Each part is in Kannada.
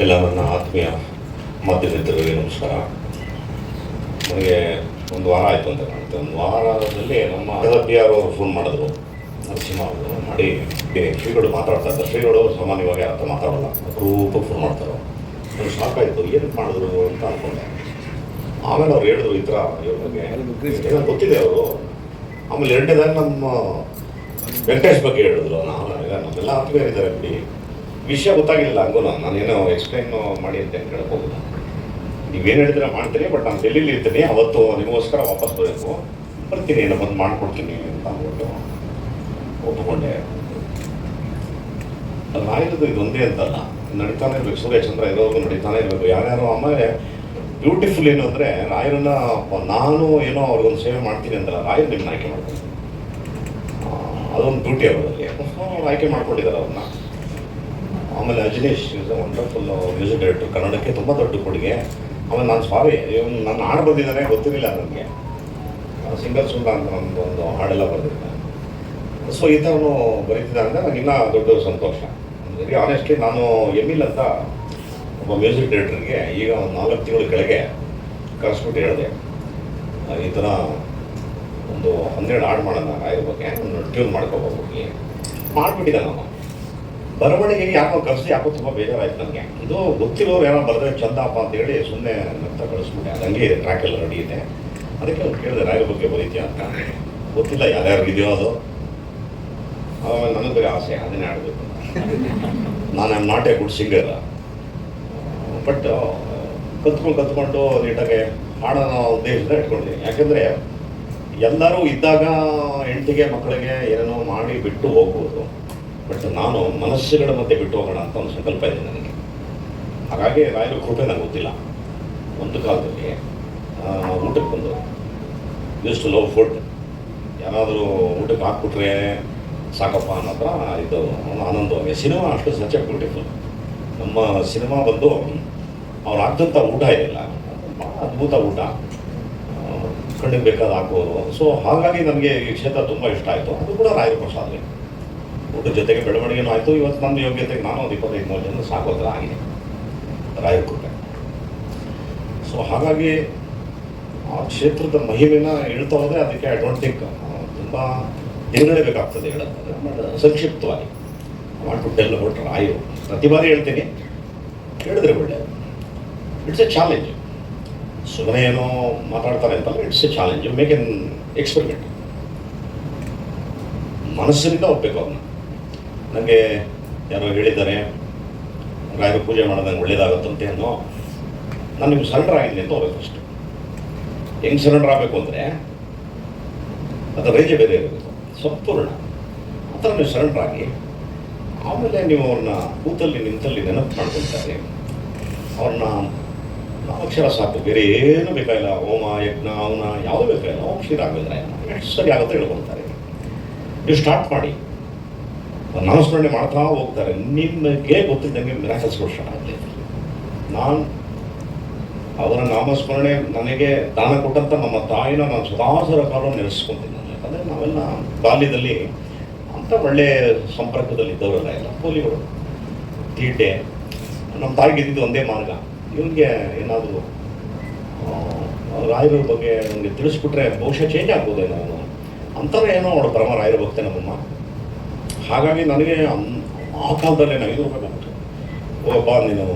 ಎಲ್ಲ ನನ್ನ ಆತ್ಮೀಯ ಮಾಧ್ಯಮ ಮಿತ್ರರಿಗೆ ನಮಸ್ಕಾರ. ನನಗೆ ಒಂದು ವಾರ ಆಯಿತು ಅಂತ ಕಾಣುತ್ತೆ. ಒಂದು ವಾರದಲ್ಲಿ ನಮ್ಮ ಪಿ ಆರ್ ಅವರು ಫೋನ್ ಮಾಡಿದ್ರು. ನರಸಿಂಹ ಅವರು ಮಾಡಿ "ಏ, ಶ್ರೀಗಳು ಮಾತಾಡ್ತಾ ಇದ್ದಾರೆ. ಶ್ರೀಗಳು ಸಾಮಾನ್ಯವಾಗಿ ಅರ್ಥ ಮಾತಾಡೋಲ್ಲ. ಅಪರೂಪಕ್ಕೆ ಫೋನ್ ಮಾಡ್ತಾರೆ ನನಗೆ ಸಾಕಾಯಿತು. ಏನು ಮಾಡಿದ್ರು ಅಂತ ಅಂದ್ಕೊಂಡೆ ಆಮೇಲೆ ಅವ್ರು ಹೇಳಿದ್ರು ಈ ಥರ ಇವ್ರ ಬಗ್ಗೆ. ಗೊತ್ತಿದೆ ಅವರು. ಆಮೇಲೆ ಎರಡನೇದಾಗಿ ನಮ್ಮ ವೆಂಕಟೇಶ್ ಬಗ್ಗೆ ಹೇಳಿದ್ರು. ನಾನು ಈಗ ನಮ್ಮೆಲ್ಲ ಆತ್ಮೀಯರಿದ್ದಾರೆ ಬಿಡಿ. ವಿಷಯ ಗೊತ್ತಾಗಿಲ್ಲ ಹಂಗೂ ನಾನೇನೋ ಎಕ್ಸ್ಪ್ಲೈನ್ ಮಾಡಿ ಅಂತ ಏನು ಹೋಗಿಲ್ಲ ನೀವೇನು ಹೇಳಿದ್ರೆ ಮಾಡ್ತೀನಿ ಬಟ್ ನಾನು ಡೆಲ್ಲಿಲಿ ಇರ್ತೀನಿ. ಅವತ್ತು ನಿಮಗೋಸ್ಕರ ವಾಪಸ್ ಬರಬೇಕು. ಬರ್ತೀನಿ ಏನೋ ಬಂದು ಮಾಡ್ಕೊಡ್ತೀನಿ ಅಂತ ಅಂದ್ಬಿಟ್ಟು ಒಪ್ಪಿಕೊಂಡೆ. ರಾಯರದು ಇದೊಂದೇ ಅಂತಲ್ಲ. ನಡೀತಾನೆ ಇರ್ಬೇಕು. ಸೂರ್ಯಚಂದ್ರ ಇರೋದು ನಡೀತಾನೆ ಇರಬೇಕು. ಯಾರ್ಯಾರು ಆಮೇಲೆ ಬ್ಯೂಟಿಫುಲ್ ಏನು ಅಂದರೆ ರಾಯರನ್ನ ನಾನು ಏನೋ ಅವ್ರಿಗೊಂದು ಸೇವೆ ಮಾಡ್ತೀನಿ ಅಂದ್ರೆ ರಾಯರು ನಿಮ್ಮನ್ನ ಆಯ್ಕೆ ಮಾಡ್ತೀನಿ ಅದೊಂದು ಬ್ಯೂಟಿ ಅವರಲ್ಲಿ ಅವ್ರು ಆಯ್ಕೆ ಮಾಡ್ಕೊಂಡಿದ್ದಾರೆ ಅವ್ರನ್ನ. ಆಮೇಲೆ Ajaneesh is wonderful music director ಕನ್ನಡಕ್ಕೆ ತುಂಬ ದೊಡ್ಡ ಕೊಡುಗೆ. ಆಮೇಲೆ ನಾನು ಸ್ವಾಮಿ, ಇವನು ನಾನು ಹಾಡು ಬಂದಿದ್ದಾನೆ ಗೊತ್ತಿರಲಿಲ್ಲ ನನಗೆ. ಸಿಂಗಲ್ ಸುಂದರ ಅಂತ ನಮ್ಮದು ಒಂದು ಹಾಡೆಲ್ಲ ಬರೆದಿದ್ದಾನೆ ಸೊ ಈ ಥರನು ಬರೀತಿದ್ದಾರೆ ಅಂದರೆ ಇನ್ನೂ ದೊಡ್ಡ ಸಂತೋಷ. ವೆರಿ ಆನೆಸ್ಟ್ಲಿ ನಾನು ಎಮಿಲ್ ಅಂತ ಒಬ್ಬ ಮ್ಯೂಸಿಕ್ ಡೈರೆಕ್ಟರ್ಗೆ ಈಗ ಒಂದು ನಾಲ್ಕು ತಿಂಗಳ ಕೆಳಗೆ ಕರೆಸ್ಬಿಟ್ಟು ಹೇಳಿದೆ. ಈ ಥರ ಒಂದು ಹನ್ನೆರಡು ಹಾಡು ಮಾಡೋಣ ಇದ್ರ ಬಗ್ಗೆ ಟ್ಯೂನ್ ಮಾಡ್ಕೋಬೋದು ಮಾಡಿಬಿಟ್ಟಿದ್ದೆ ನಾನು. ಬರವಣಿಗೆಗೆ ಯಾಕೋ ಕರೆಸಿ ಯಾಕೋ ತುಂಬ ಬೇಜಾರಾಯ್ತು ನನಗೆ ಇದು ಗೊತ್ತಿರೋರು ಏನೋ ಬರೆದ್ರೆ ಚಂದಪ್ಪ ಅಂತ ಹೇಳಿ ಸುಮ್ಮನೆ ನಂತರ ಕಳಿಸ್ಬಿಟ್ಟೆ ಅದು ಹಂಗೆ ರೆಡಿ ಇದೆ. ಅದಕ್ಕೆ ಅವ್ರು ಕೇಳಿದೆ, ರಾಯರ ಬಗ್ಗೆ ಬರೀತೀಯ ಅಂತ. ಗೊತ್ತಿಲ್ಲ ಯಾರ್ಯಾರು ಇದೆಯೋ ಅದು. ಆಮೇಲೆ ನನಗೆ ಬೇರೆ ಆಸೆ, ಅದನ್ನೇ ಆಡಬೇಕು ನಾನು am not a good singer. But ಕತ್ಕೊಂಡು ಕತ್ಕೊಂಡು ನೀಟಾಗೆ ಹಾಡೋಣ ಉದ್ದೇಶದ ಇಟ್ಕೊಂಡಿದ್ದೀನಿ ಯಾಕೆಂದರೆ ಎಲ್ಲರೂ ಇದ್ದಾಗ ಹೆಂಡತಿಗೆ ಮಕ್ಕಳಿಗೆ ಏನೋ ಮಾಡಿ ಬಿಟ್ಟು ಹೋಗ್ಬೋದು. ಬಟ್ ನಾನು ಮನಸ್ಸುಗಳ ಮಧ್ಯೆ ಬಿಟ್ಟು ಹೋಗೋಣ ಅಂತ ಒಂದು ಸಂಕಲ್ಪ ಇದೆ ನನಗೆ. ಹಾಗಾಗಿ ರಾಯರ ಕೃಪೆ ನನಗೆ ಗೊತ್ತಿಲ್ಲ. ಒಂದು ಕಾಲದಲ್ಲಿ ಊಟಕ್ಕೆ ಬಂದು ಯೂಸ್ ಟು ಲವ್ ಫುಡ್ ಯಾರಾದರೂ ಊಟಕ್ಕೆ ಹಾಕ್ಬಿಟ್ರೆ ಸಾಕಪ್ಪ ಅನ್ನೋ ಥರ ಇದು ಆನಂದವಾಗಿ ಸಿನಿಮಾ ಅಷ್ಟು ಸಚ್ ಬ್ಯೂಟಿಫುಲ್ ನಮ್ಮ ಸಿನಿಮಾ ಬಂದು ಅವ್ರು ಹಾಕ್ದಂಥ ಊಟ ಇದೆಯಲ್ಲ ಭಾಳ ಅದ್ಭುತ ಊಟ. ಕಣ್ಣಿಗೆ ಬೇಕಾದ ಹಾಕೋರು ಸೊ ಹಾಗಾಗಿ ನನಗೆ ಈ ಕ್ಷೇತ್ರ ತುಂಬ ಇಷ್ಟ ಆಯಿತು. ಅದು ಕೂಡ ರಾಯರ ಪ್ರಸಾದ್ವಿ. ಊಟದ ಜೊತೆಗೆ ಬೆಳವಣಿಗೆನೂ ಆಯಿತು. ಇವತ್ತು ನಮ್ಮ ಯೋಗ್ಯತೆಗೆ ನಾನು ಒಂದು ಇಪ್ಪತ್ತೈದು ಮೂರು ಜನ ಸಾಕೋ ಥರ ಆಗಿದೆ. ರಾಯಕೋಟೆ ಸೊ ಹಾಗಾಗಿ ಆ ಕ್ಷೇತ್ರದ ಮಹಿಮೆನ ಹೇಳ್ತಾ ಹೋದರೆ ಅದಕ್ಕೆ ಐ ಡೋಂಟ್ ಥಿಂಕ್ ತುಂಬ ದಿನಗಳೇ ಬೇಕಾಗ್ತದೆ ಬಟ್ ಸಂಕ್ಷಿಪ್ತವಾಗಿ. ಮಾಡ್ಬಿಟ್ಟು ಎಲ್ಲ ಕೊಟ್ಟರೆ ಆಯು ಪ್ರತಿ ಬಾರಿ ಹೇಳ್ತೀನಿ. ಹೇಳಿದ್ರೆ ಒಳ್ಳೆ ಇಟ್ಸ್ ಎ ಚಾಲೆಂಜ್ ಸುಮ್ಮನೆ ಏನೋ ಮಾತಾಡ್ತಾರೆ ಅಂತಲ್ಲ it's a challenge make an experiment ಮನಸ್ಸಿನಿಂದ ಒಪ್ಪಬೇಕು ಅವನ್ನ ನನಗೆ ಯಾರೋ ಹೇಳಿದ್ದಾರೆ, ರಾಯರು ಪೂಜೆ ಮಾಡೋದಂಗೆ ಒಳ್ಳೇದಾಗುತ್ತಂತೆ ಅನ್ನೋ ನಾನು ನಿಮ್ಗೆ ಸರೆಂಡರ್ ಆಗಿದ್ದೀನಿ ಅಂತ ಹೋಗ್ಬೇಕು ಫಸ್ಟ್ ಹೆಂಗೆ ಸರೆಂಡರ್ ಆಗಬೇಕು ಅಂದರೆ ಅದರ ರೈಜೆ ಬೇರೆ ಇರಬೇಕು ಸಂಪೂರ್ಣ ಆ ಥರ ನೀವು ಸರೆಂಡರ್ ಆಗಿ ಆಮೇಲೆ ನೀವು ಅವ್ರನ್ನ ಕೂತಲ್ಲಿ ನಿಂತಲ್ಲಿ ನೆನಪು ಮಾಡ್ಕೊಳ್ತಾರೆ ಅವ್ರನ್ನ ಅಕ್ಷರ ಸಾಕು, ಬೇರೆ ಏನು ಬೇಕಾಗಿಲ್ಲ. ಹೋಮ ಯಜ್ಞ ಅವನ ಯಾವುದು ಬೇಕಾಗಿಲ್ಲ. ಓಂ ಎಷ್ಟು ಸರಿ ಆಗುತ್ತೆ ಹೇಳ್ಕೊಳ್ತಾರೆ ನೀವು ಸ್ಟಾರ್ಟ್ ಮಾಡಿ. ನಾಮಸ್ಮರಣೆ ಮಾಡ್ತಾ ಹೋಗ್ತಾರೆ. ನಿಮಗೆ ಗೊತ್ತಿದ್ದಂಗೆ ಮಿರಾಕಲ್ಸ್ ಸ್ಟಾರ್ಟ್ ಆಗಲಿ ನಾನು ಅವರ ನಾಮಸ್ಮರಣೆ ನನಗೆ ದಾನ ಕೊಟ್ಟಂತ ನಮ್ಮ ತಾಯಿನ ನಾನು ಸದಾಸರ ಕಾಲ ನೆನೆಸ್ಕೊಂತೀನಿ ಯಾಕಂದ್ರೆ ನಾವೆಲ್ಲ ಬಾಲ್ಯದಲ್ಲಿ ಅಂಥ ಒಳ್ಳೆ ಸಂಪರ್ಕದಲ್ಲಿ ಇದ್ದವರೆಲ್ಲ ಎಲ್ಲ ಪೋಲಿಗಳು ತೀಟೆ ನಮ್ಮ ತಾಯಿಗೆ ಇದ್ದಿದ್ದು ಒಂದೇ ಮಾರ್ಗ. ಇವನಿಗೆ ಏನಾದರೂ ರಾಯರ ಬಗ್ಗೆ ನನಗೆ ತಿಳಿಸ್ಬಿಟ್ರೆ ಬಹುಶಃ ಚೇಂಜ್ ಆಗ್ಬೋದೇನೋ ಅಂತಾರೆ ಏನೋ ಅವಳು ಪರಮ ರಾಯರ ಭಕ್ತೆ ನಮ್ಮಮ್ಮ ಹಾಗಾಗಿ ನನಗೆ ಆ ಕಾಲದಲ್ಲೇ ನನಗೆ ಕೊಟ್ಟು ಹೋಗಪ್ಪ, ನೀನು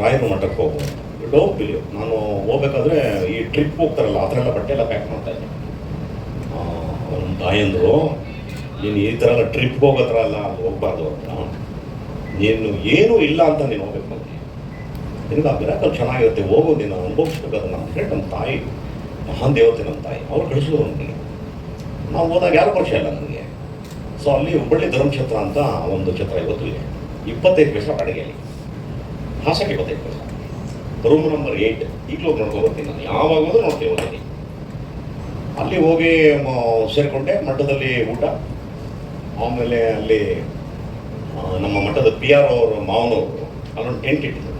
ರಾಯರು ಮಠಕ್ಕೆ ಹೋಗು ಡೋಂಟ್ ಬಿಲೀವ್ ನಾನು ಹೋಗ್ಬೇಕಾದ್ರೆ ಈ ಟ್ರಿಪ್ ಹೋಗ್ತಾರಲ್ಲ, ಆ ಥರ ಎಲ್ಲ ಬಟ್ಟೆ ಎಲ್ಲ ಪ್ಯಾಕ್ ಮಾಡ್ತಾ ಇದ್ದೆ. ನಮ್ಮ ತಾಯಂದರು, ನೀನು ಈ ಥರ ಎಲ್ಲ ಟ್ರಿಪ್ ಹೋಗೋ ಥರ ಎಲ್ಲ ಅಲ್ಲಿ ಹೋಗ್ಬಾರ್ದು ಅಂತ. ನೀನು ಏನೂ ಇಲ್ಲ ಅಂತ ನೀನು ಹೋಗ್ಬೇಕು ನನಗೆ ನಿನಗೆ ಆ ಮಿರಾಕಲ್ ಚೆನ್ನಾಗಿರುತ್ತೆ, ಹೋಗು, ನೀನು ಅನುಭವಿಸ್ಬೇಕು. ಅದನ್ನು ಅಂತ ಹೇಳಿ, ನಮ್ಮ ತಾಯಿ, ಮಹಾನ್ ದೇವತೆ ನಮ್ಮ ತಾಯಿ. ಅವ್ರು ಕಳಿಸಿದ್ರು ನನಗೆ ನಾವು ಹೋದಾಗ ಯಾರು ಪರಿಚಯ ಇಲ್ಲ ನನಗೆ. ಸೊ ಅಲ್ಲಿ ಹುಬ್ಬಳ್ಳಿ ಧರ್ಮಕ್ಷೇತ್ರ ಅಂತ ಒಂದು ಕ್ಷೇತ್ರ ಇವತ್ತು ಇದೆ. ಇಪ್ಪತ್ತೈದು ಪೈಸೆ ಬಾಡಿಗೆಯಲ್ಲಿ ಹಾಸಕ್ಕೆ ಇಪ್ಪತ್ತೈದು ಪೈಸೆ ರೂಮ್ ನಂಬರ್ ಏಯ್ಟ್ ಈಗಲೂ ನೋಡ್ಕೊಂಡು ನಾನು. ಯಾವಾಗ ಹೋದ್ರೂ ಅಲ್ಲಿ ಹೋಗಿ ಸೇರಿಕೊಂಡೆ, ಮಠದಲ್ಲಿ ಊಟ. ಆಮೇಲೆ ಅಲ್ಲಿ ನಮ್ಮ ಮಠದ ಪಿ ಆರ್ ಅವರು, ಮಾವನವರು, ಅಲ್ಲೊಂದು ಟೆಂಟ್ ಇಟ್ಟಿದ್ರು.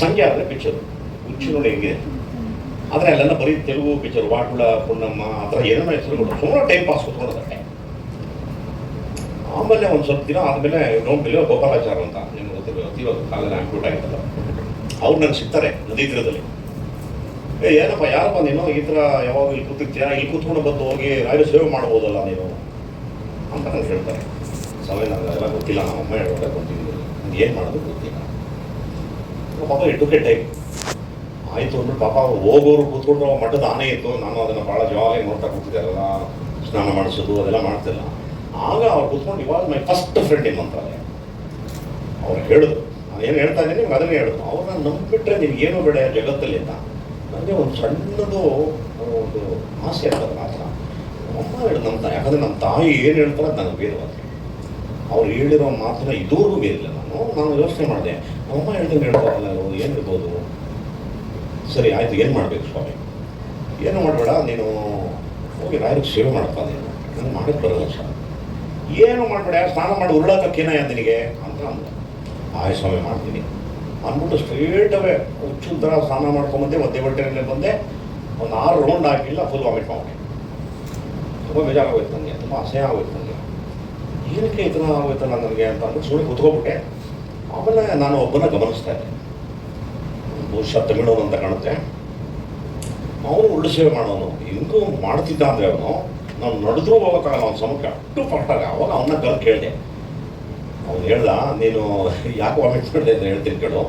ಸಂಜೆ ಆದರೆ ಪಿಚ್ಚರು ಹುಚ್ಚು ನೋಡಿ ಹೆಂಗಿದೆ. ಆದರೆ ಅಲ್ಲೆಲ್ಲ ಬರೀ ತೆಲುಗು ಪಿಕ್ಚರ್ ವಾಟುಳ, ಪುಣ್ಣಮ್ಮ, ಆ ಥರ ಏನೇನೋ ಹೆಸರು ಕೊಟ್ಟರು ಸುಮ್ಮನೆ ಟೈಮ್ ಪಾಸ್ ಕೂತ್ಕೊಳ್ಳೋದಕ್ಕೆ ಆಮೇಲೆ ಒಂದು ಸ್ವಲ್ಪ ದಿನ ಆದಮೇಲೆ ನೋಡ್ಬಿಲ್ಲ ಗೋಪಾಲಾಚಾರ ಅಂತ ನಿಮ್ಗೆ ಗೊತ್ತಿಲ್ಲ ಇವಾಗ ಕಾಲದಲ್ಲಿ ಆಂಕ್ಯೂಟ್ ಆಗಿತ್ತಲ್ಲ. ಅವ್ರು ನನಗೆ ಸಿಗ್ತಾರೆ ನದಿ ತೀರದಲ್ಲಿ ಏ, ಏನಪ್ಪ, ಯಾರಪ್ಪ ನೀನು? ಈ ಥರ ಯಾವಾಗ ಇಲ್ಲಿ ಕೂತಿರ್ತೀಯ? ಇಲ್ಲಿ ಕೂತ್ಕೊಂಡು ಬಂದು ಹೋಗಿ ರಾಯರು ಸೇವೆ ಮಾಡ್ಬೋದಲ್ಲ ನೀನು? ಅಂತ ನನಗೆ ಹೇಳ್ತಾರೆ. ಸಮಯ ನನಗೆ ಅದೆಲ್ಲ ಗೊತ್ತಿಲ್ಲ, ನಮ್ಮ ಅಮ್ಮ ಹೇಳೋದೇ ಗೊತ್ತಿಲ್ಲ. ಏನು ಮಾಡೋದು ಗೊತ್ತಿಲ್ಲ. ಪಾಪ ಎಟುಕೆ ಟೈಪ್ ಆಯಿತು ಅಂದ್ರೆ ಪಾಪ ಹೋಗೋರು ಕೂತ್ಕೊಂಡು ಮಠದ ಆನೆ ಇತ್ತು. ನಾನು ಅದನ್ನು ಭಾಳ ಜವಾಬ್ದಾರಿ ನೋಡ್ತಾ ಕೂತಿದ್ದೆ ಎಲ್ಲ ಸ್ನಾನ ಮಾಡಿಸೋದು, ಅದೆಲ್ಲ ಮಾಡ್ತಿಲ್ಲ. ಆಗ ಅವ್ರು ಕೂತ್ಕೊಂಡು, ಇವಾಗ my first friend in Mantralaya ಅವ್ರು ಹೇಳುದು. ನಾನು ಏನು ಹೇಳ್ತಾ ಇದ್ದೀನಿ, ನಿಮ್ಗೆ ಅದನ್ನೇ ಹೇಳುದು. ಅವ್ರನ್ನ ನಂಬಿಬಿಟ್ರೆ ಏನು ಬೇಡ ಜಗತ್ತಲ್ಲಿ ಅಂತ. ನನಗೆ ಒಂದು ಸಣ್ಣದು ಒಂದು ಆಸೆ ಇರ್ತದೆ ಮಾತ್ರ. ಅಮ್ಮ ಹೇಳಿ ನಮ್ಮ ಯಾಕಂದರೆ ನಮ್ಮ ತಾಯಿ ಏನು ಹೇಳ್ತಾರೆ ನನಗೆ ಬೇರೆ ಅವ್ರು ಹೇಳಿರೋ ಮಾತನ್ನ ಇದುವರೆಗೂ ಬೇರಿಲ್ಲ ನಾನು ನಾನು ಯೋಚನೆ ಮಾಡಿದೆ. ನಮ್ಮಮ್ಮ ಹೇಳ್ದಂಗೆ ಹೇಳ್ತಾರಲ್ಲ ಏನು ಇರ್ಬೋದು ಸರಿ, ಆಯಿತು, ಏನು ಮಾಡಬೇಕು ಸ್ವಾಮಿ? ಏನು ಮಾಡಬೇಡ, ನೀನು ಹೋಗಿ ರಾಯರಿಗೆ ಸೇವೆ ಮಾಡಪ್ಪ ನೀನು. ನನಗೆ ಮಾಡಕ್ಕೆ ಬರೋಲ್ಲ ಸರ್ ಏನು ಮಾಡಬೇಡ, ಸ್ನಾನ ಮಾಡಿ ಉರುಳಾಕಕ್ಕೇನ ನಿನಗೆ ಅಂತ ಅಂದ. ಆಯ್ ಸ್ವಾಮಿ, ಮಾಡ್ತೀನಿ. ಅಂದ್ಬಿಟ್ಟು ಸ್ಟ್ರೇಟ್ ಅವೇ ಹುಚ್ಚು ಥರ ಸ್ನಾನ ಮಾಡ್ಕೊಂಬಂದೆ ಮಧ್ಯ ಬಟ್ಟೆಯಲ್ಲೇ ಬಂದೆ. ಒಂದು ಆರು ರೌಂಡ್ ಹಾಕಿಲ್ಲ ಫುಲ್ ವಾಮಿಟ್ ಮಾಡಿ ತುಂಬ ಬೇಜಾರಾಗೋಯ್ತು ನನಗೆ ತುಂಬ ಅಸಹ್ಯ ಆಗೋಯ್ತು ನನಗೆ ಏನಕ್ಕೆ ಈ ಥರ ಆಗೋಯ್ತಲ್ಲ ನನಗೆ ಅಂತ ಅಂದ್ಬಿಟ್ಟು ಸುಮ್ಮನೆ ಕುತ್ಕೊಬಿಟ್ಟೆ. ಆಮೇಲೆ ನಾನು ಒಬ್ಬನ ಗಮನಿಸ್ತಾ ಇದ್ದೆ. ಬಹುಶಃ ತಮಿಳೋನು ಅಂತ ಕಾಣುತ್ತೆ. ಅವನು ಉಳ್ಳು ಸೇವೆ ಮಾಡೋನು. ಹಿಂಗೂ ಮಾಡ್ತಿದ್ದ ಅಂದರೆ ಅವನು. ನಾನು ನಡೆದ್ರೂ ಹೋಗೋಕ್ಕಾಗಲ್ಲ ಅವ್ನ ಸಮಕ್ಕೆ ಅಷ್ಟು ಪಟ್ಟಾಗ ಅವಾಗ ಅವನ್ನ ಕಲ್ ಕೇಳಿದೆ. ಅವ್ನು ಹೇಳ್ದ, ನೀನು ಯಾಕೆ ವಾಮಿಟ್ ಮಾಡಿದೆ ಅಂತ ಹೇಳ್ತೀನಿ ಕೇಳು.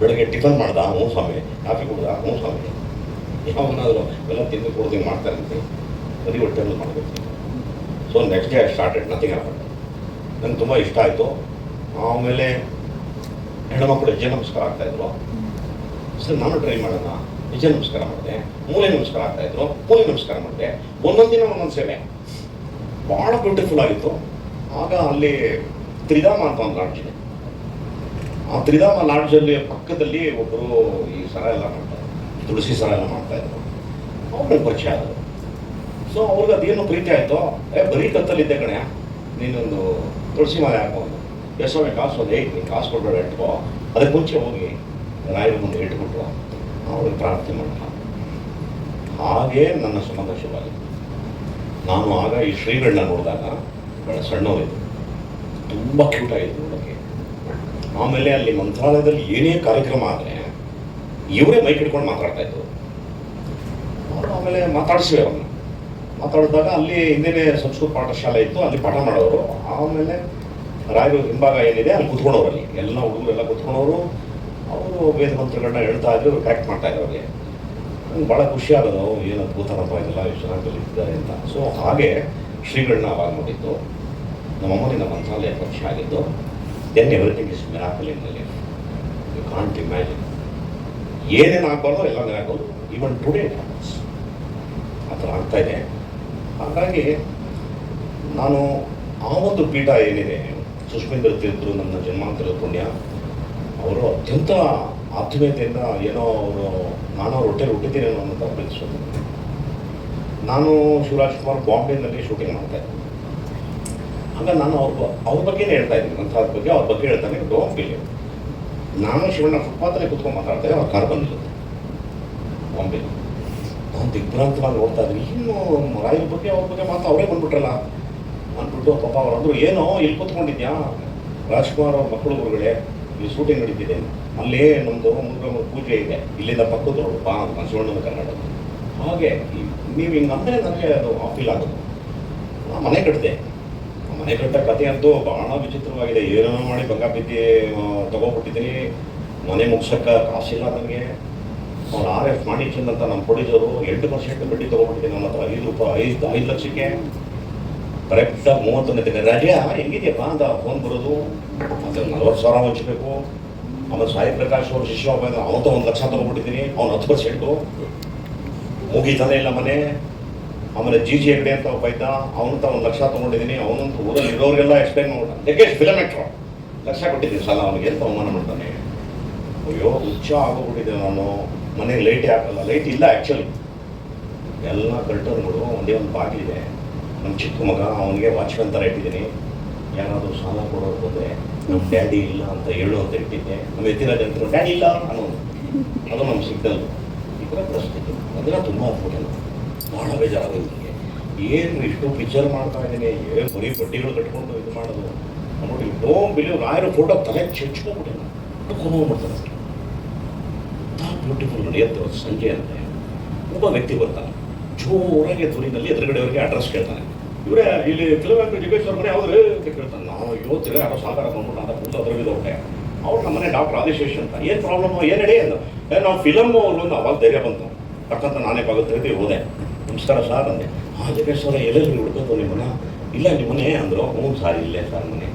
ಬೆಳಗ್ಗೆ ಟಿಫನ್ ಮಾಡ್ದ, ಹ್ಞೂ ಸ್ವಾಮಿ. ಕಾಫಿ ಕುಡ್ದ, ಹ್ಞೂ ಸ್ವಾಮಿ. ಯಾವನಾದರೂ ಎಲ್ಲ ತಿಂದು ಕುಡ್ದು ಮಾಡ್ತಾ ಇರ್ತೀನಿ. ಬರೀ ಹೊಟ್ಟೆಲ್ಲ ಮಾಡಬೇಕು. So next day I started nothing happen ನಂಗೆ ತುಂಬ ಇಷ್ಟ ಆಯಿತು. ಆಮೇಲೆ ಹೆಣ್ಣುಮಕ್ಕಳು ಹೆಜ್ಜೆ ನಮಸ್ಕಾರ ಆಗ್ತಾಯಿದ್ರು ಸರ್, ನಾನು ಟ್ರೈ ಮಾಡೋಣ. ಹೆಜ್ಜೆ ನಮಸ್ಕಾರ ಮಾಡಿದೆ ಮೂಲೆ ನಮಸ್ಕಾರ ಆಗ್ತಾಯಿದ್ರು ಮೂಲೆ ನಮಸ್ಕಾರ ಮಾಡಿದೆ ಒಂದೊಂದು ದಿನ ಒಂದೊಂದು ಸೇವೆ. ಭಾಳ ಬ್ಯೂಟಿಫುಲ್ ಆಗಿತ್ತು. ಆಗ ಅಲ್ಲಿ ತ್ರಿಧಾಮ ಅಂತ ಒಂದು ಲಾಡ್ಜ್ ಇದೆ. ಆ ತ್ರಿಧಾಮ ಲಾಡ್ಜಲ್ಲಿ ಪಕ್ಕದಲ್ಲಿ ಒಬ್ಬರು ಈ ಸರ ಎಲ್ಲ ಮಾಡ್ತಾರೆ ತುಳಸಿ ಸರ ಎಲ್ಲ ಮಾಡ್ತಾಯಿದ್ರು ಅವ್ರಿಗೆ ಪರಿಚಯ ಆದರು ಸೊ ಅವ್ರಿಗೆ ಅದೇನು ಪ್ರೀತಿ ಆಯಿತು, ಏ, ಬರೀ ಕತ್ತಲಿದ್ದೆ ಕಣೆ. ನೀನೊಂದು ತುಳಸಿ ಮಾಲೆ ಹಾಕೋದು ಎಷ್ಟೊಮ್ಮೆ ಕಾಸು ಒಂದು ಹೇಗೆ ನೀನು ಕಾಸು ಕೊಡಬೇಡ, ಇಟ್ಕೋ. ಅದಕ್ಕೆ ಮುಂಚೆ ಹೋಗಿ ರಾಯರ ಮುಂದೆ ಇಟ್ಬಿಟ್ಟು ಅವ್ರಿಗೆ ಪ್ರಾರ್ಥನೆ ಮಾಡೋಣ ಹಾಗೇ ನನ್ನ ಶುರುವಾಗಿತ್ತು ನಾನು ಆಗ ಈ ಶ್ರೀಗಳನ್ನ ನೋಡಿದಾಗ ಬಹಳ ಸಣ್ಣವರಿದ್ದು ತುಂಬ ಕ್ಯೂಟ್ ಆಗಿತ್ತು ನೋಡೋಕ್ಕೆ ಆಮೇಲೆ ಅಲ್ಲಿ ಮಂತ್ರಾಲಯದಲ್ಲಿ ಏನೇ ಕಾರ್ಯಕ್ರಮ ಆದರೆ ಇವರೇ ಮೈಕ್ ಇಟ್ಕೊಂಡು ಮಾತಾಡ್ತಾ ಇದ್ದರು ಅವರು ಆಮೇಲೆ ಮಾತಾಡಿಸಿವೆ ಅವನು ಮಾತಾಡಿದಾಗ ಅಲ್ಲಿ ಹಿಂದಿನ ಸಂಸ್ಕೃತ ಪಾಠಶಾಲೆ ಇತ್ತು, ಅಲ್ಲಿ ಪಾಠ ಮಾಡೋರು. ಆಮೇಲೆ ರಾಯರು ಹಿಂಭಾಗ ಏನಿದೆ ಅಲ್ಲಿ ಕುತ್ಕೊಂಡವ್ರು ಅಲ್ಲಿ. ಎಲ್ಲ ಹುಡುಗರು ಎಲ್ಲ ಕುತ್ಕೊಂಡವರು. ಅವರು ವೇದ ಮಂತ್ರಗಳನ್ನ ಹೇಳ್ತಾ ಇದ್ರು ಕರೆಕ್ಟ್ ಮಾಡ್ತಾ ಇದ್ರು ಅವ್ರಿಗೆ. ನಂಗೆ ಭಾಳ ಖುಷಿ ಆಗೋದು, ಅವ್ರು ಏನು ಅದ್ಭುತನಪ್ಪ ಇದೆಲ್ಲ ಎಷ್ಟು ಕಲಿತಿದ್ದಾರೆ ಅಂತ. ಸೊ ಹಾಗೆ ಶ್ರೀಗಳನ್ನ ಅವಾಗ ನೋಡಿದ್ದು. ನಮ್ಮಮ್ಮನಿಂದ ಮಂತ್ರಾಲಯ ಪಕ್ಷ ಆಗಿದ್ದು. Then everything is miracle in you can't imagine ಏನೇನು ಆಗ್ಬಾರ್ದು ಎಲ್ಲ ಮಿರಾಕಲ್ ಈವನ್ ಟುಡೇ ಆ ಥರ ಆಗ್ತಾ ಇದೆ. ಹಾಗಾಗಿ ನಾನು ಆ ಒಂದು ಪೀಠ ಏನಿದೆ, ಸುಷ್ಮಿಂದ್ರ ತೀರ್ಥರು ನನ್ನ ಜನ್ಮಾಂತರದ ಪುಣ್ಯ ಅವರು ಅತ್ಯಂತ ಆತ್ಮೀಯತೆಯಿಂದ ಏನೋ ಅವರು ನಾನು ಅವ್ರ ಹೊಟ್ಟೆಲಿ ಹುಟ್ಟಿದ್ದೀನೇನೋ ಅನ್ನೋ ಪ್ರೀತಿಸೋದು ನಾನು ಶಿವರಾಜ್ ಕುಮಾರ್ ಬಾಂಬೆನಲ್ಲಿ ಶೂಟಿಂಗ್ ಮಾಡ್ತಾ ಇದ್ದೆ. ನಾನು ಅವ್ರ ಅವ್ರ ಬಗ್ಗೆನೇ ಹೇಳ್ತಾ ಇದ್ದೀನಿ ಮಂತ್ರಾದ ಬಗ್ಗೆ ಅವ್ರ ಬಗ್ಗೆ ಹೇಳ್ತಾನೆ ಡೋಂಟ್ ಫೀಲ್ ನಾನು ಶಿವಣ್ಣ ಫುಟ್ಪಾತಲ್ಲಿ ಕುತ್ಕೊಂಡು ಮಾತಾಡ್ತಾ ಇದ್ದೆ, ಅವ್ರ ಕಾರ್ ಬಂದಿಲ್ಲ ಬಾಂಬೆ. ನಾನು ದಿಗ್ಭ್ರಾಂತವಾಗಿ ನೋಡ್ತಾ ಇದ್ದೀನಿ ಇನ್ನು ರಾಯರ ಬಗ್ಗೆ ಅವ್ರ ಬಗ್ಗೆ ಮಾತು ಅವರೇ ಬಂದ್ಬಿಟ್ರಲ್ಲ. ಅಂದ್ಬಿಟ್ಟು ಪಾಪ ಅವ್ರು ಅಂದರು, ಏನೋ, ಇಲ್ಲಿ ಕೂತ್ಕೊಂಡಿದ್ಯಾ? ರಾಜ್ಕುಮಾರ್ ಅವ್ರ ಮಕ್ಕಳು ಗುರುಗಳೇ ಇಲ್ಲಿ ಶೂಟಿಂಗ್ ನಡೀತಿದೆ. ಅಲ್ಲೇ ನಮ್ಮದು ಮುಂದೆ ಪೂಜೆ ಇದೆ. ಇಲ್ಲಿಂದ ಪಕ್ಕದ ರೋಡು ಬಾ ಅಂತ ಕನ್ನಡ. ಹಾಗೆ ನೀವು ಹಿಂಗೆ ಅಂದರೆ ನನಗೆ ಅದು ಆಫೀಲ್ ಆಗುತ್ತೆ. ನಾ ಮನೆ ಕಟ್ಟಿದೆ ಮನೆ ಕಟ್ಟ ಕಥೆ ಅಂತೂ ಬಹಳ ವಿಚಿತ್ರವಾಗಿದೆ. ಏನೇನೋ ಮಾಡಿ ಬಂಗ ಬಿದ್ದಿ ತಗೋಬಿಟ್ಟಿದ್ದೀನಿ. ಮನೆ ಮುಗ್ಸಕ್ಕೆ ಕಾಸಿಲ್ಲ ನನಗೆ ಅವ್ರು ಆರ್ ಎಫ್ ಮಾಡಿ ಅಂತ ನಮ್ಮ ಪ್ರೊಡ್ಯೂಸರು ಎಂಟು ಪರ್ಸೆಂಟ್ ಬಡ್ಡಿ ತೊಗೊಬಿಟ್ಟಿದ್ದೀನಿ ನನ್ನ ಹತ್ರ ಐದು ರೂಪಾಯಿ, ಐದು ಐದು ಲಕ್ಷಕ್ಕೆ. ಕರೆಕ್ಟಾಗಿ ಮೂವತ್ತೊಂದು ದಿನ ರಜೆ ಹೆಂಗಿದೆಯಪ್ಪ ಅಂತ ಫೋನ್ ಬರೋದು? ಅದು ನಲ್ವತ್ತು ಸಾವಿರ ಹಂಚಬೇಕು ಆಮೇಲೆ ಸಾಯಿ ಪ್ರಕಾಶ್ ಅವ್ರ ಶಿಷ್ಯ ಅವನು ಒಂದು ಲಕ್ಷ ತೊಗೊಂಡ್ಬಿಟ್ಟಿದ್ದೀನಿ ಅವ್ನು ಹತ್ತು ಪರ್ಸೆಂಟು ಮುಗಿತಾನೆ ಇಲ್ಲ ಮನೆ. ಆಮೇಲೆ ಜಿ ಜಿ ಹೆಗ್ಡೆ ಅಂತ ಒಬ್ಬ ಇದ್ದ ಅವನಂತ ಒಂದು ಲಕ್ಷ ತೊಗೊಂಡಿದ್ದೀನಿ ಅವನಂತೂ ಊರಲ್ಲಿ ಇರೋರಿಗೆಲ್ಲ ಎಕ್ಸ್ಪ್ಲೈನ್ ಮಾಡೋಣ ಜಗ್ಗೇಶ್ ಫಿಲಮ್ ಎಕ್ಟ್ರು ಲಕ್ಷ ಕೊಟ್ಟಿದ್ದೀನಿ ಸಲ ಅವನಿಗೆ ಅಂತ ಅವಮಾನ ಮಾಡ್ತಾನೆ. ಅಯ್ಯೋ, ಹುಚ್ಚ ಆಗೋಗ್ಬಿಟ್ಟಿದ್ದೆ ನಾನು. ಮನೆಗೆ ಲೈಟೇ ಹಾಕಲ್ಲ. ಲೈಟ್ ಇಲ್ಲ ಆ್ಯಕ್ಚುಲಿ ಎಲ್ಲ ಕರ್ಟನ್ಗಳು ಒಂದೇ ಒಂದು ಬಾಗಿಲಿದೆ. ನಮ್ಮ ಚಿಕ್ಕ ಮಗ, ಅವನಿಗೆ ವಾಚ್ಮನ್ ಥರ ಇಟ್ಟಿದ್ದೀನಿ. ಯಾರಾದರೂ ಸಾಲ ಕೊಡೋರು ಬಂದರೆ ನಮ್ಮ ಡ್ಯಾಡಿ ಇಲ್ಲ ಅಂತ ಹೇಳು ಅಂತ ಇಟ್ಟಿದ್ದೆ. ನಮ್ಮ ಎತ್ತಿನ ಜನರು, ಡ್ಯಾಡಿ ಇಲ್ಲ ಅನ್ನೋದು. ಅದು ನಮ್ಮ ಸಿಗ್ನಲ್ ಈ ಥರ ಪರಿಸ್ಥಿತಿ. ಅದೆಲ್ಲ ತುಂಬ ಅದ್ಭುತ. ಭಾಳ ಬೇಜಾರಾಗೋದು ನನಗೆ. ಏನು ಇಷ್ಟು ಪಿಕ್ಚರ್ ಮಾಡ್ತಾ ಇದ್ದೀನಿ ಏನು ಬರೀ ಬಡ್ಡಿಗಳು ಕಟ್ಕೊಂಡು ಇದು ಮಾಡೋದು. ನೋಡಿ ನೋ ಬಿಲೀವ್ ರಾಯರ ಫೋಟೋ ತಲೆ ಚೆಚ್ಕೊಂಡ್ಬಿಟ್ಟೆ. ನಾನು ಕೊಂಡ್ಬಿಡ್ತಾರೆ ಬ್ಯೂಟಿಫುಲ್ ನಡೆಯುತ್ತೆ ಸಂಜೆ ಅಂತೆ. ಒಬ್ಬ ವ್ಯಕ್ತಿ ಬರ್ತಾನೆ. ಜೋರಾಗಿ ಧ್ವನಿನಲ್ಲಿ ಎದುರುಗಡೆಯವರಿಗೆ ಅಡ್ರೆಸ್ ಕೇಳ್ತಾನೆ. ಇವರೇ, ಇಲ್ಲಿ ಆ್ಯಕ್ಟರ್ ಜಗೇಶ್ವರ ಮನೆ ಯಾವ್ದು ಅಂತ ಕೇಳ್ತಾನೆ ನಾವು ಇವತ್ತು ಯಾರೋ ಸಾಕಾರ ಬಂದ್ಬಿಟ್ಟು ಅಂತ ಅದ್ರಲ್ಲಿ ಹೊಟ್ಟೆ ಅವ್ರು. ನಮ್ಮನೆ ಡಾಕ್ಟರ್ ಆದಿಶೇಷ್ ಅಂತ. ಏನು ಪ್ರಾಬ್ಲಮ್ ಏನು ಹೇಳಿ? ಅಂತ ನಾವು ಫಿಲಮ್ ಒಂದು ಅವಾಗ ಧೈರ್ಯ ಬಂತು. ತಕ್ಕಂತ ನಾನೇ ಬಾಗುತ್ತೆ ಹೋದೆ ನಮಸ್ಕಾರ ಸರ್ ಅಂದೆ. ಹಾಂ ಜಗೇಶ್ವರ ಎಲ್ಲೆಲ್ಲಿ ಹುಡ್ಕೋದು ನಿಮ್ಮನ್ನ? ಇಲ್ಲ ನಿಮ್ಮನೆ ಅಂದರು. ಹ್ಞೂ ಸರ್, ಇಲ್ಲೇ ಸರ್, ಮನೆ.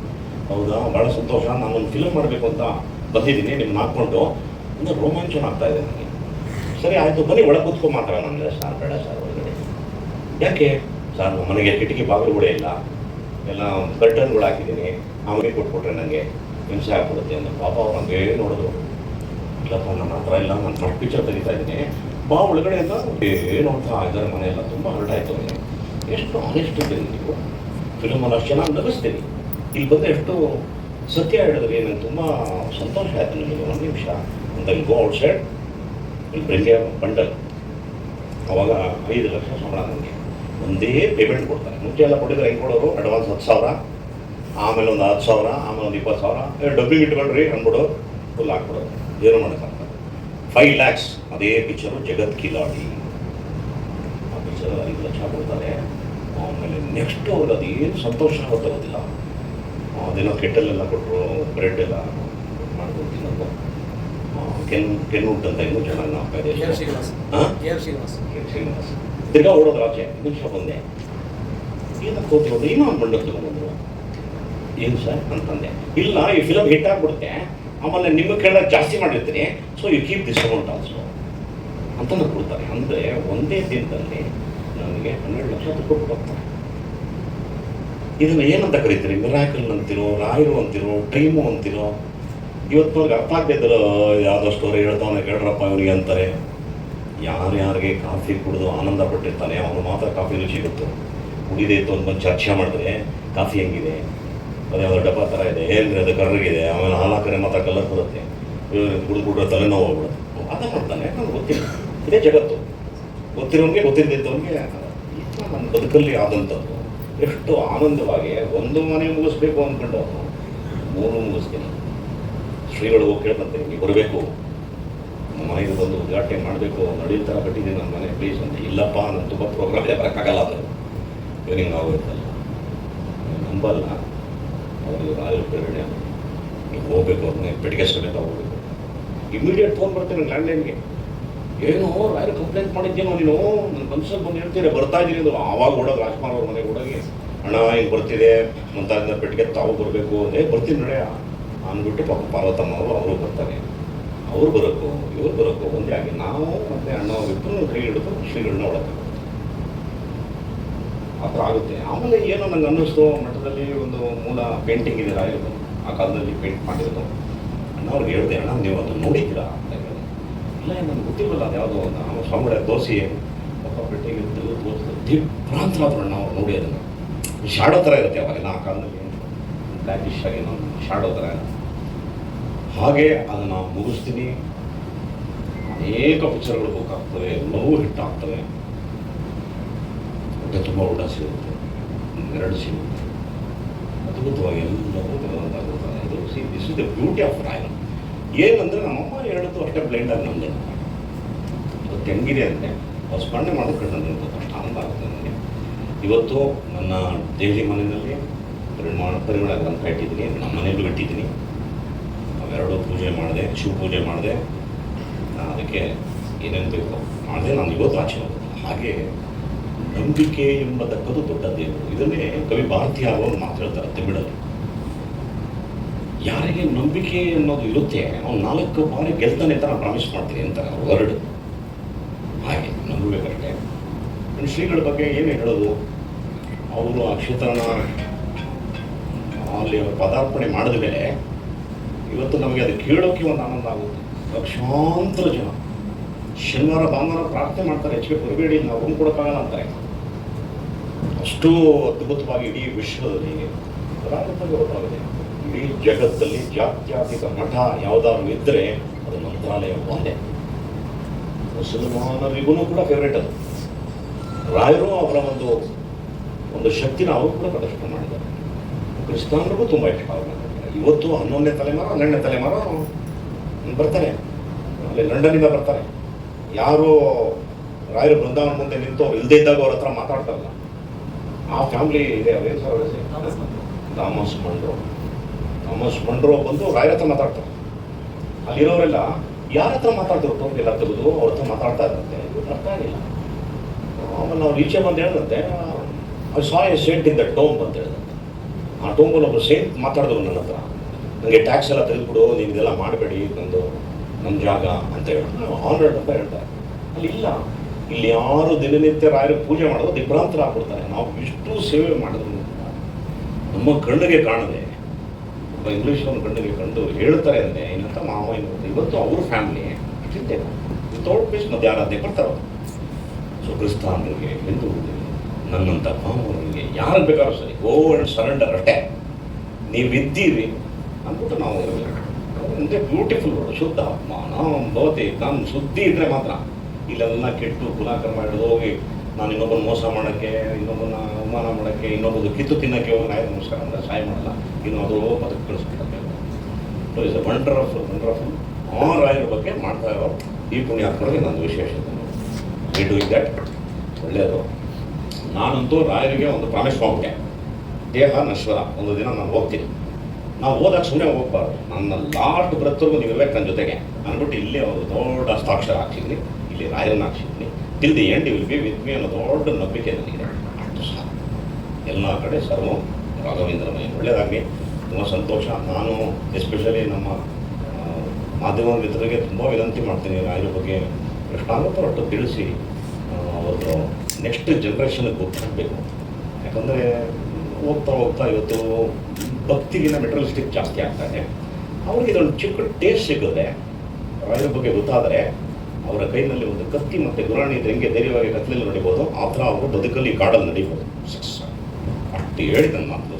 ಹೌದಾ? ಭಾಳ ಸಂತೋಷ. ನಾನೊಂದು ಫಿಲಮ್ ಮಾಡಬೇಕು ಅಂತ ಬಂದಿದ್ದೀನಿ ನಿಮ್ಮನ್ನ ಹಾಕ್ಕೊಂಡು. ಒಂದು ರೋಮಾಂಚನ ಆಗ್ತಾ ಇದೆ ನನಗೆ. ಸರಿ, ಆಯಿತು, ಬನ್ನಿ, ಒಳಗೆ ಕೂತ್ಕೊಂಡು ಮಾತಾಡೋಣ ಅಂದರೆ. ಸರ್, ಬೇಡ ಸರ್, ಒಳಗಡೆ. ಯಾಕೆ? ನಮ್ಮ ಮನೆಗೆ ಕಿಟಕಿ ಕೂಡ ಇಲ್ಲ. ಎಲ್ಲ ಕರ್ಟನ್ಗಳು ಹಾಕಿದ್ದೀನಿ. ಆಮೇಲೆ ಕೊಟ್ಬಿಟ್ರೆ ನನಗೆ ಹಿಂಸೆ ಆಗ್ಬಿಡುತ್ತೆ ಅಂದರೆ ಪಾಪ ಅವ್ರು ಹಂಗೆ ನೋಡಿದ್ರು. ಇಲ್ಲಪ್ಪ, ನನ್ನ ಹತ್ರ ಇಲ್ಲ, ನಾನು ಫಸ್ಟ್ ಪಿಕ್ಚರ್ ತೆಗಿತಾ ಇದ್ದೀನಿ. ಬಾ ಒಳಗಡೆ ಅಂತ ಏನು ಅಂತ ಇದ್ದಾರೆ ಮನೆಯೆಲ್ಲ ತುಂಬ ಹರಟಾಯ್ತು ಎಷ್ಟು ಆನೆಸ್ಟ್ ಇದ್ದೀರಿ ನೀವು. ಫಿಲಮನ್ನು ಅಷ್ಟು ಚೆನ್ನಾಗಿ ನಗಿಸ್ತೀನಿ. ಇಲ್ಲಿ ಬಂದು ಎಷ್ಟು ಸತ್ಯ ಹೇಳಿದ್ರಿ ನನಗೆ ತುಂಬ ಸಂತೋಷ ಆಯಿತು ನಿಮಗೆ ಒಂದು ನಿಮಿಷ. ಅಂತ ಇಲ್ಲಿ ಗೋ ಔಟ್ ಸೈಡ್ ಇಲ್ಲಿ ಬೆಳಿಗ್ಗೆ ಬಂಡಲ್. ಅವಾಗ ಐದು ಲಕ್ಷ ಸಂಬಳ ನನಗೆ. ಒಂದೇ ಪೇಮೆಂಟ್ ಕೊಡ್ತಾರೆ. ಮುಂಚೆ ಎಲ್ಲ ಕೊಟ್ಟಿದ್ರೆ ಹೆಂಗೆ ಕೊಡೋರು ಅಡ್ವಾನ್ಸ್ ಹತ್ತು ಸಾವಿರ ಆಮೇಲೆ ಒಂದು ಹತ್ತು ಸಾವಿರ ಆಮೇಲೆ ಒಂದು ಇಪ್ಪತ್ತು ಸಾವಿರ. ಡಬ್ಬಿಂಗ್ ಇಟ್ಕೊಳ್ರಿ ಅಂದ್ಬಿಡು ಫುಲ್ ಹಾಕ್ಬಿಡೋದು. ಏನು ಮಾಡೋಕ್ಕಾಗ್ತದೆ ಫೈವ್ ಲ್ಯಾಕ್ಸ್ ಅದೇ ಪಿಕ್ಚರು ಜಗತ್ ಕಿಲಾಡಿ ಆ ಪಿಕ್ಚರ್ ಐದು ಲಕ್ಷ ಕೊಡ್ತಾರೆ. ಆಮೇಲೆ ನೆಕ್ಸ್ಟ್ ಅವ್ರಿಗೆ ಅದೇನು ಸಂತೋಷ ಗೊತ್ತಾಗೋದಿಲ್ಲ ಅದೇನೋ ಕೆಟ್ಟಲೆಲ್ಲ ಕೊಟ್ಟರು ಬ್ರೆಡ್ ಎಲ್ಲ ಮಾಡ್ಕೊಂಡು ತಿನ್ನೋದು. ಕೆನ್ ಕೆನ್ ಕೆನ್ನುಟ್ ಅಂತ ಇನ್ನೂ ಚೆನ್ನಾಗಿ ನಾವು ಶ್ರೀನಿವಾಸ್. ಹಾಂ ಶ್ರೀನಿವಾಸ್. ತಿರ್ಗಾ ಓಡೋದು ಆಚೆ ನಿಮಿಷ ಬಂದೆ ಏನಕ್ಕೆ ಹೋಗ್ತಿರೋದು ಇನ್ನೂ ಒಂದು ತಗೊಂಡ್ಬಂದ್ರು ಏನು ಸರ್ ಅಂತಂದೆ ಇಲ್ಲ ಈ ಫಿಲಮ್ ಹಿಟ್ ಆಗ್ಬಿಡುತ್ತೆ ಆಮೇಲೆ ನಿಮಗೆ ಕೇಳಿದಾಗ ಜಾಸ್ತಿ ಮಾಡಿರ್ತೀನಿ so you keep this amount also ಅಂತ ಕೊಡ್ತಾರೆ ಅಂದರೆ ಒಂದೇ ದಿನದಲ್ಲಿ ನನಗೆ ಹನ್ನೆರಡು ಲಕ್ಷ ಕೊಟ್ಟು ಕೊಡ್ತಾರೆ ಇದನ್ನು ಏನಂತ ಕರಿತೀರಿ ಮಿರಾಕಲ್ ಅಂತಿರೋ ರಾಯರು ಅಂತಿರೋ ಟೈಮು ಅಂತಿರೋ ಇವತ್ತು ನನಗೆ ಅರ್ಥ ಆಗ್ತಿದ್ದಲ್ಲ ಯಾವುದೋ ಸ್ಟೋರಿ ಇವನಿಗೆ ಅಂತಾರೆ ಯಾರ್ಯಾರಿಗೆ ಕಾಫಿ ಕುಡಿದು ಆನಂದ ಪಟ್ಟಿರ್ತಾನೆ ಅವನು ಮಾತ್ರ ಕಾಫಿ ರುಚಿ ಗೊತ್ತು. ಕುಡಿದೇ ಇತ್ತು ಅಂತ ಬಂದು ಚರ್ಚೆ ಮಾಡಿದ್ರೆ ಕಾಫಿ ಹೆಂಗಿದೆ? ಅದೇ ಅವರ ಡಬ್ಬ ಥರ ಇದೆ. ಏನ್ರಿ ಅದು ಕರ್ರಗಿದೆ. ಆಮೇಲೆ ಹಾಲಾ ಕರೆ ಮಾತ್ರ ಕಲರ್ ಬರುತ್ತೆ. ಕುಡಿದ್ಬಿಟ್ರೆ ತಲೆನೋವು ಹೋಗ್ಬಿಡುತ್ತೆ ಅದ ಮಾಡ್ತಾನೆ? ಯಾಕಂದ್ರೆ ಗೊತ್ತಿಲ್ಲ. ಇದೇ ಜಗತ್ತು. ಗೊತ್ತಿರೋನ್ಗೆ ಗೊತ್ತಿದ್ದಿದ್ದವನಿಗೆ ನನ್ನ ಬದುಕಲ್ಲಿ ಆದಂಥದ್ದು ಎಷ್ಟು ಆನಂದವಾಗಿ ಒಂದು ಮನೆ ಮುಗಿಸ್ಬೇಕು ಅಂದ್ಕೊಂಡು ಮೂರು ಮುಗಿಸ್ತೀನಿ. ಶ್ರೀಗಳು ಹೋಗಿ ಕೇಳ್ಕೊಂತೀನಿ ನೀವು ಬರಬೇಕು. ಮನೆಗೆ ಬಂದು ಉದ್ಘಾಟನೆ ಮಾಡಬೇಕು, ನಡೆಯುತ್ತಾ ಕಟ್ಟಿದ್ದೀನಿ ನನ್ನ ಮನೆ ಪ್ಲೀಸ್ ಅಂತ. ಇಲ್ಲಪ್ಪ ನಾನು ತುಂಬ ಪ್ರೋಗ್ರಾಮ್ ಬರೋಕ್ಕಾಗಲ್ಲ ಅದು. ಇವನಿಗೆ ಆಗೋಯ್ತಲ್ಲ ನಂಬಲ್ಲ. ಅವರು ರಾಯಲ್ ಪ್ರೇರಣೆ ನೀವು ಹೋಗ್ಬೇಕು ಅವ್ರನ್ನ ಎಲ್ಲ ಹೋಗಬೇಕು. ಇಮಿಡಿಯೇಟ್ ಫೋನ್ ಬರ್ತೀನಿ ಲ್ಯಾಂಡ್ಲೈನ್ಗೆ ಏನು ರಾಯಲ್ ಕಂಪ್ಲೇಂಟ್ ಮಾಡಿದ್ದೇನೋ ನೀನು? ನನ್ನ ಮನ್ಸಲ್ಲಿ ಬಂದು ಹೇಳ್ತೀನಿ ಬರ್ತಾ ಇದ್ದೀನಿ ಅದು ಆವಾಗ ಓಡೋದು ರಾಜ್ಕುಮಾರ್ ಅವ್ರ ಮನೆಗೆ ಓಡೋಗಿ, ಅಣ್ಣ, ಹಿಂಗೆ ಬರ್ತಿದೆ. ಮುಂತಾದ ಪೆಟ್ಟಿಗೆ ತಾವು ಬರಬೇಕು. ಏ, ಬರ್ತೀನಿ ನಡೆ. ಅಂದ್ಬಿಟ್ಟು ಪಾಪ ಪಾರ್ವತಮ್ಮ ಅವರು ಅವರು ಬರ್ತಾರೆ. ಅವ್ರು ಬರೋಕ್ಕೂ ಇವ್ರು ಬರೋಕ್ಕೂ ಒಂದೇ ಆಗಿ ನಾವು ಮತ್ತೆ ಅಣ್ಣ ಇಬ್ಬರು ಕೈ ಹಿಡಿದು ಶ್ರೀಗಳನ್ನ ಒಳಗೆ ಆ ಥರ ಆಗುತ್ತೆ. ಆಮೇಲೆ ಏನೋ ನಂಗೆ ಅನ್ನಿಸ್ತು ಮಠದಲ್ಲಿ ಒಂದು ಮೂಲ ಪೇಂಟಿಂಗ್ ಇದೆ ರಾಯರು ಆ ಕಾಲದಲ್ಲಿ ಪೇಂಟ್ ಮಾಡಿರೋದು ಅಣ್ಣ ಅವ್ರಿಗೆ ಹೇಳಿದೆ, ಅಣ್ಣ, ನೀವು ಅದನ್ನು ನೋಡಿದ್ದೀರಾ? ಅಂತ ಹೇಳಿದೆ ಇಲ್ಲ ನನಗೆ ಗೊತ್ತಿರಲಿಲ್ಲ ಅದು ಯಾವುದೋ ಆಮೇಲೆ ಸ್ವಾಮಿಗಳ ದೋಸೆ ಪಾಪ ಪೇಂಟಿಂಗ್ ತೋರಿಸಿದ್ರು. ದಿಗ್ಭ್ರಾಂತರಾದ್ರು ಅಣ್ಣ ಅವ್ರು ನೋಡಿ ಅದನ್ನು. ಶಾಡೋ ಥರ ಇರುತ್ತೆ ಅವಾಗೆಲ್ಲ ಆ ಕಾಲದಲ್ಲಿ. ಬ್ಲ್ಯಾಕಿಶ್ ಆಗಿ ನಾವು ಶಾಡೋ ಥರ. ಹಾಗೆ ಅದನ್ನು ಮುಗಿಸ್ತೀನಿ. ಅನೇಕ ಪಿಕ್ಚರ್ಗಳು ಬೇಕಾಗ್ತವೆ ಎಲ್ಲವೂ ನೋವು ಹಿಟ್ ಆಗ್ತವೆ. ಹೊಟ್ಟೆ ತುಂಬ ಊಟ ಸಿಗುತ್ತೆ, ಎರಡು ಸಿಗುತ್ತೆ. ಅದ್ಭುತವಾಗಿ ಎಲ್ಲವೂ ಬರುವಂತಾಗುತ್ತದೆ ಇದು see this is the beauty of royal ಏನಂದರೆ ನಮ್ಮಮ್ಮ ಹೇಳಿದ್ದು ಅಷ್ಟೇ ಬ್ಲೈಂಡಾಗಿ ನಮ್ಮದೇ ಅದು ತೆಂಗಿದೆ ಅಂದರೆ ಅವ್ರು ಸ್ಮರಣೆ ಮಾಡೋದು ನನಗೆ ಅಷ್ಟು ಆನಂದ ಆಗುತ್ತೆ ನನಗೆ ಇವತ್ತು ನನ್ನ ದೇವಿ ಮನೆಯಲ್ಲಿ ಪರಿಮಾಣ ಪರಿಮಳ ಗ್ರಂಥ ಇಟ್ಟಿದ್ದೀನಿ ನಮ್ಮ ಮನೆಯಲ್ಲೂ ಇಟ್ಟಿದ್ದೀನಿ ಪೂಜೆ ಮಾಡಿದೆ ಶಿವ ಪೂಜೆ ಮಾಡಿದೆ ಅದಕ್ಕೆ ಏನೇನು ಬೇಕು ಮಾಡಿದೆ. ನಾನು ಇವತ್ತು ಆಚೆ ಹಾಗೆ ನಂಬಿಕೆ ಎಂಬತಕ್ಕದ್ದು ದೊಡ್ಡ ದೇವರು ಇದನ್ನೇ ಕವಿ ಭಾರತೀಯ ಅವರು ಹೇಳ್ತಾರೆ, ತಮಿಳಲ್ಲಿ. ಯಾರಿಗೆ ನಂಬಿಕೆ ಅನ್ನೋದು ಇರುತ್ತೆ, ಅವ್ನು ನಾಲ್ಕು ಬಾರಿ ಗೆಲ್ತಾನೆ ಅಂತ ನಾನು ಪ್ರಾಮಿಸ್ ಮಾಡ್ತೀನಿ ಅಂತ ವರ್ಡ್. ಹಾಗೆ ನಂಬಬೇಕಷ್ಟೇ ಶ್ರೀಗಳ ಬಗ್ಗೆ ಏನು ಹೇಳೋದು? ಅವರು ಆ ಕ್ಷೇತ್ರನ ಅಲ್ಲಿ ಪದಾರ್ಪಣೆ ಮಾಡಿದ ಮೇಲೆ ಇವತ್ತು ನಮಗೆ ಅದು ಕೇಳೋಕ್ಕೆ ಒಂದು ಆನಂದ ಆಗುತ್ತೆ. ಲಕ್ಷಾಂತರ ಜನ. ಶನಿವಾರ, ಭಾನುವಾರ ಪ್ರಾರ್ಥನೆ ಮಾಡ್ತಾರೆ ಹೆಚ್ಚಿಗೆ ಬರಬೇಡಿ ನಾವು ಕೊಡೋಕ್ಕಾಗಲ್ಲ ಅಂತಾರೆ. ಅಷ್ಟು ಅದ್ಭುತವಾಗಿ ಇಡೀ ವಿಶ್ವದಲ್ಲಿ ಗೊತ್ತಾಗುತ್ತೆ ಇಡೀ ಜಗತ್ತಲ್ಲಿ ಜಾತ್ಯಾತೀತ ಮಠ ಯಾವುದಾದ್ರು ಇದ್ದರೆ ಅದು ಮಂತ್ರಾಲಯ ಒಂದೇ. ಮುಸಲ್ಮಾನರಿಗೂ ಕೂಡ ಫೇವ್ರೇಟ್ ಅದು. ರಾಯರು ಅವರ ಒಂದು ಒಂದು ಶಕ್ತಿನ ಅವರು ಕೂಡ ಪ್ರದರ್ಶನ ಮಾಡಿದ್ದಾರೆ. ಕ್ರಿಸ್ತಾನರಿಗೂ ತುಂಬ ಇಷ್ಟ ಕಂಡ್ರೆ. ಇವತ್ತು ಹನ್ನೊಂದನೇ ತಲೆಮಾರು ಹನ್ನೆರಡನೇ ತಲೆಮಾರು ಬರ್ತಾನೆ ಬರ್ತಾರೆ. ಅಲ್ಲಿ ಲಂಡನ್ನಿಂದ ಬರ್ತಾರೆ. ಯಾರು ರಾಯರ ಬೃಂದಾವನ ಮುಂದೆ ನಿಂತು ಅವ್ರು ಇಲ್ಲದೇ ಇದ್ದಾಗ ಅವ್ರ ಹತ್ರ ಮಾತಾಡ್ತಾರಲ್ಲ. ಆ ಫ್ಯಾಮಿಲಿ ಇದೆ ಅವ್ರೇನು sir? Thomas Munro. Thomas Munro. ಬಂದು ರಾಯರ ಹತ್ರ ಮಾತಾಡ್ತಾರೆ. ಅಲ್ಲಿರೋರೆಲ್ಲ ಯಾರ ಹತ್ರ ಮಾತಾಡ್ತಾರೆ ಟೋನ್ಗೆಲ್ಲ ತೆಗೆದು ಅವ್ರ ಹತ್ರ ಮಾತಾಡ್ತಾ ಇದ್ದಂತೆ ಅರ್ಥ ಆಗಿಲ್ಲ. ಆಮೇಲೆ ನಾವು ಈಚೆ ಬಂದು ಹೇಳಿದಂತೆ I saw a saint in the tomb ಅಂತ ಹೇಳಿದಂತೆ. ಆ ಟೋಂಬಲ್ಲಿ ಒಬ್ಬರು ಸೇಂಟ್ ಮಾತಾಡಿದ್ರು ನನ್ನ ಹತ್ರ. ನನಗೆ ಟ್ಯಾಕ್ಸ್ ಎಲ್ಲ ತೆಗೆದುಬಿಡು, ನೀವು ಇದೆಲ್ಲ ಮಾಡಬೇಡಿ ನಂದು ನಮ್ಮ ಜಾಗ ಅಂತ ಹೇಳಿ ಆನ್ಲೈನ್ ಅಂತ ಹೇಳ್ತಾರೆ ಅಲ್ಲಿ ಇಲ್ಲ. ಇಲ್ಲಿ ಯಾರು ದಿನನಿತ್ಯ ರಾಯರು ಪೂಜೆ ಮಾಡೋದು ದಿಗ್ಭ್ರಾಂತರ ಆಗ್ಬಿಡ್ತಾರೆ. ನಾವು ಇಷ್ಟು ಸೇವೆ ಮಾಡಿದ್ರು ನಮ್ಮ ಕಣ್ಣಿಗೆ ಕಾಣದೆ. ಒಬ್ಬ ಇಂಗ್ಲೀಷ್ ಕಣ್ಣಿಗೆ ಕಂಡು ಹೇಳ್ತಾರೆ ಅಂದರೆ ಏನಂತ ಮಾವ ಏನು ಇವತ್ತು ಅವ್ರ ಫ್ಯಾಮಿಲಿ ಚಿಂತೆ ವಿತೌಟ್ ಪೀಸ್ ಮತ್ತೆ ಯಾರಾದ್ದೇ ಬರ್ತಾರೆ. ಸೊ ಕ್ರಿಸ್ತಾನರಿಗೆ ಹಿಂದೂಗಳಿಗೆ ನನ್ನಂಥ ಮಾವನಿಗೆ ಯಾರು ಬೇಕಾದ್ರೂ ಸರಿ ಗೋ ಅಂಡ್ ಸರೆಂಡರ್ ಅಷ್ಟೇ ನೀವಿದ್ದೀರಿ ಅಂದ್ಬಿಟ್ಟು ನಾವು ಅಂದರೆ ಬ್ಯೂಟಿಫುಲ್ ವರ್ಡ್ ಶುದ್ಧ ಆತ್ಮ ನಾವು ಭವತಿ ನಾನು ಸುದ್ದಿ ಇದ್ದರೆ ಮಾತ್ರ. ಇಲ್ಲೆಲ್ಲ ಕೆಟ್ಟು ಕುಲಾಕರ್ಮ ಹಿಡಿದು ಹೋಗಿ ನಾನು ಇನ್ನೊಬ್ಬನ ಮೋಸ ಮಾಡೋಕ್ಕೆ ಇನ್ನೊಬ್ಬನ ಅವಮಾನ ಮಾಡೋಕ್ಕೆ, ಇನ್ನೊಬ್ಬದು ಕಿತ್ತು ತಿನ್ನೋಕ್ಕೆ ಹೋಗಿ ನಾಯಿ ನಮಸ್ಕಾರ ಅಂದರೆ ಸಹಾಯ ಮಾಡಲ್ಲ. ಇನ್ನು ಅದು ಪದಕ್ಕೆ ಕಳಿಸ್ಬಿಟ್ಟೆ so is a wonderful wonderful ಆ ರಾಯರ ಬಗ್ಗೆ ಮಾಡ್ತಾ ಇರೋ ಈ ಪುಣ್ಯಾತ್ಮರಿಗೆ ನಂದು ವಿಶೇಷತೆ. ಡೂಯಿಂಗ್ ದಟ್ ಒಳ್ಳೆಯದು. ನಾನಂತೂ ರಾಯರಿಗೆ ಒಂದು ಪ್ರಾಮಿಸ್ ಮಾಡ್ಬಿಟ್ಟೆ ದೇಹ ನಶ್ವರ ಒಂದು ದಿನ ನಾನು ಹೋಗ್ತೀನಿ. ನಾವು ಹೋದಾಗ ಸುಮ್ಮನೆ ಹೋಗ್ಬಾರ್ದು. ನನ್ನ ಲಾಸ್ಟ್ ಬ್ರತ್ತರ್ಗೂ ನೀವು ಇರ್ಬೇಕು ನನ್ನ ಜೊತೆಗೆ. ಅಂದ್ಬಿಟ್ಟು ಇಲ್ಲಿ ಒಂದು ದೊಡ್ಡ ಹಸ್ತಾಕ್ಷರ ಹಾಕ್ಸಿದ್ನಿ. ಇಲ್ಲಿ ರಾಯರನ್ನ ಹಾಕ್ಸಿದ್ನಿ. Till the end will be with me ಅನ್ನೋ ದೊಡ್ಡ ನಂಬಿಕೆ ನನಗಿದೆ. ಅಷ್ಟು ಎಲ್ಲ ಕಡೆ ಸರ್ವ ರಾಘವೇಂದ್ರಮಯ ಒಳ್ಳೆಯದಾಗಲಿ ತುಂಬ ಸಂತೋಷ. ನಾನು ಎಸ್ಪೆಷಲಿ ನಮ್ಮ ಮಾಧ್ಯಮ ಮಿತ್ರರಿಗೆ ತುಂಬ ವಿನಂತಿ ಮಾಡ್ತೀನಿ ರಾಯರ ಬಗ್ಗೆ. ಕೃಷ್ಣಾಂಗಪಟ್ಟು ತಿಳಿಸಿ ಆ, ಅವ್ರದ್ದು ನೆಕ್ಸ್ಟ್ ಜನ್ರೇಷನ್ಗೆ ಗೊತ್ತಾಗಬೇಕು ಯಾಕಂದರೆ ಹೋಗ್ತಾ ಹೋಗ್ತಾ ಇವತ್ತು ಭಕ್ತಿಗಿನ ಮೆಟ್ರಲಿಸ್ಟಿಕ್ ಜಾಸ್ತಿ ಆಗ್ತಾ ಇದೆ. ಅವ್ರಿಗೆ ಇದೊಂದು ಚಿಕ್ಕ ಟೇಸ್ಟ್ ಸಿಗುತ್ತೆ ರಾಯರ ಬಗ್ಗೆ ಗೊತ್ತಾದರೆ ಅವರ ಕೈನಲ್ಲಿ ಒಂದು ಕತ್ತಿ ಮತ್ತು ಗುರಾಣಿ ಇದ್ರೆ ಹೆಂಗೆ ಧೈರ್ಯವಾಗಿ ಕತ್ತಲಲ್ಲಿ ನಡಿಬೋದು? ಆ ಥರ ಅವರು ಬದುಕಲ್ಲಿ ಕಾಡಲ್ಲಿ ನಡಿಬೋದು. ಅಷ್ಟು ಹೇಳಿದ ಮಾತು